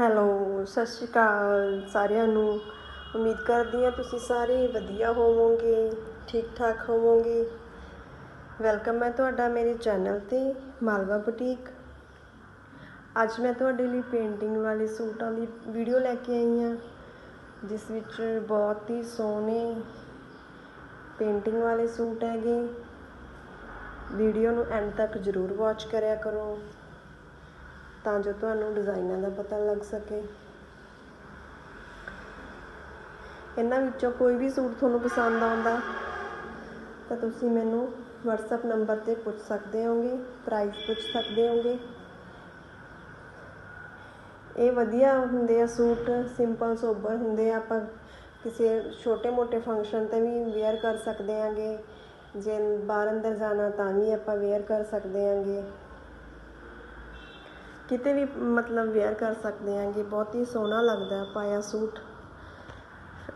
Hello ਸਤਿ ਸ਼੍ਰੀ ਅਕਾਲ ਸਾਰਿਆਂ ਨੂੰ। ਉਮੀਦ ਕਰਦੀ ਹਾਂ ਤੁਸੀਂ ਸਾਰੇ ਵਧੀਆ ਹੋਵੋਗੇ, ਠੀਕ ਠਾਕ ਹੋਵੋਗੇ। ਵੈਲਕਮ ਹੈ ਤੁਹਾਡਾ ਮੇਰੇ ਚੈਨਲ ਤੇ, ਮਾਲਵਾ ਬੁਟੀਕ। ਅੱਜ ਮੈਂ ਤੁਹਾਡੇ ਲਈ ਪੇਂਟਿੰਗ ਵਾਲੇ ਸੂਟਾਂ ਦੀ ਵੀਡੀਓ ਲੈ ਕੇ ਆਈ ਹਾਂ, ਜਿਸ ਵਿੱਚ ਬਹੁਤ ਹੀ ਸੋਹਣੇ ਪੇਂਟਿੰਗ ਵਾਲੇ ਸੂਟ ਹੈਗੇ। ਵੀਡੀਓ ਨੂੰ ਐਂਡ ਤੱਕ ਜ਼ਰੂਰ ਵਾਚ ਕਰਿਆ ਕਰੋ। ਤਾਂ ਜੋ ਤੁਹਾਨੂੰ ਡਿਜ਼ਾਈਨਾਂ ਦਾ ਪਤਾ ਲੱਗ ਸਕੇ। ਇਹਨਾਂ ਵਿੱਚੋਂ ਕੋਈ ਵੀ ਸੂਟ ਤੁਹਾਨੂੰ ਪਸੰਦ ਆਉਂਦਾ, ਤਾਂ ਤੁਸੀਂ ਮੈਨੂੰ WhatsApp ਨੰਬਰ ਤੇ ਪੁੱਛ ਸਕਦੇ ਹੋਗੇ ਪ੍ਰਾਈਸ ਪੁੱਛ ਸਕਦੇ ਹੋਗੇ। ਇਹ ਵਧੀਆ ਹੁੰਦੇ ਆ ਸੂਟ ਸਿੰਪਲ ਸੋਬਰ ਹੁੰਦੇ ਆ। ਆਪਾਂ ਕਿਸੇ ਛੋਟੇ-ਮੋਟੇ ਫੰਕਸ਼ਨ ਤੇ ਵੀ ਵੇਅਰ ਕਰ ਸਕਦੇ ਆਂਗੇ। ਜੇ ਬਾਹਰ ਅੰਦਰ ਜਾਣਾ ਤਾਂ ਵੀ ਆਪਾਂ ਵੇਅਰ ਕਰ ਸਕਦੇ ਆਂਗੇ। ਕਿਤੇ ਵੀ ਮਤਲਬ ਵੇਅਰ ਕਰ ਸਕਦੇ ਆਂਗੇ ਬਹੁਤ ਹੀ ਸੋਹਣਾ ਲੱਗਦਾ ਪਾਇਆ ਸੂਟ।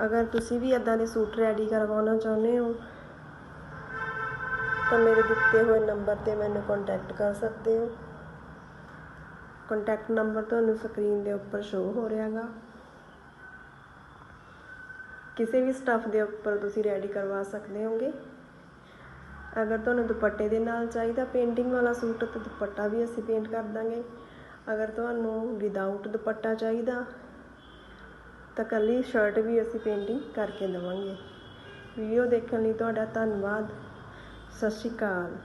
ਅਗਰ ਤੁਸੀਂ ਵੀ ਇਦਾਂ ਦੇ ਸੂਟ ਰੈਡੀ ਕਰਵਾਉਣਾ ਚਾਹੁੰਦੇ ਹੋ, ਤਾਂ ਮੇਰੇ ਦਿੱਤੇ ਹੋਏ ਨੰਬਰ ਤੇ ਮੈਨੂੰ ਕੰਟੈਕਟ ਕਰ ਸਕਦੇ ਹੋ। ਕੰਟੈਕਟ ਨੰਬਰ ਤੁਹਾਨੂੰ ਸਕਰੀਨ ਦੇ ਉੱਪਰ ਸ਼ੋ ਹੋ ਰਿਹਾਗਾ। ਕਿਸੇ ਵੀ ਸਟੱਫ ਦੇ ਉੱਪਰ ਤੁਸੀਂ ਰੈਡੀ ਕਰਵਾ ਸਕਦੇ ਹੋਗੇ। ਅਗਰ ਤੁਹਾਨੂੰ ਦੁਪੱਟੇ ਦੇ ਨਾਲ ਚਾਹੀਦਾ ਪੇਂਟਿੰਗ ਵਾਲਾ ਸੂਟ, ਤਾਂ ਦੁਪੱਟਾ ਵੀ ਅਸੀਂ ਪੇਂਟ ਕਰ ਦਾਂਗੇ। ਅਗਰ ਤੁਹਾਨੂੰ ਵਿਦਆਊਟ ਦੁਪੱਟਾ ਚਾਹੀਦਾ, ਤਾਂ ਇਕੱਲੀ ਸ਼ਰਟ ਵੀ ਅਸੀਂ ਪੇਂਟਿੰਗ ਕਰਕੇ ਦੇਵਾਂਗੇ। ਵੀਡੀਓ ਦੇਖਣ ਲਈ ਤੁਹਾਡਾ ਧੰਨਵਾਦ। ਸਤਿ ਸ਼੍ਰੀ ਅਕਾਲ।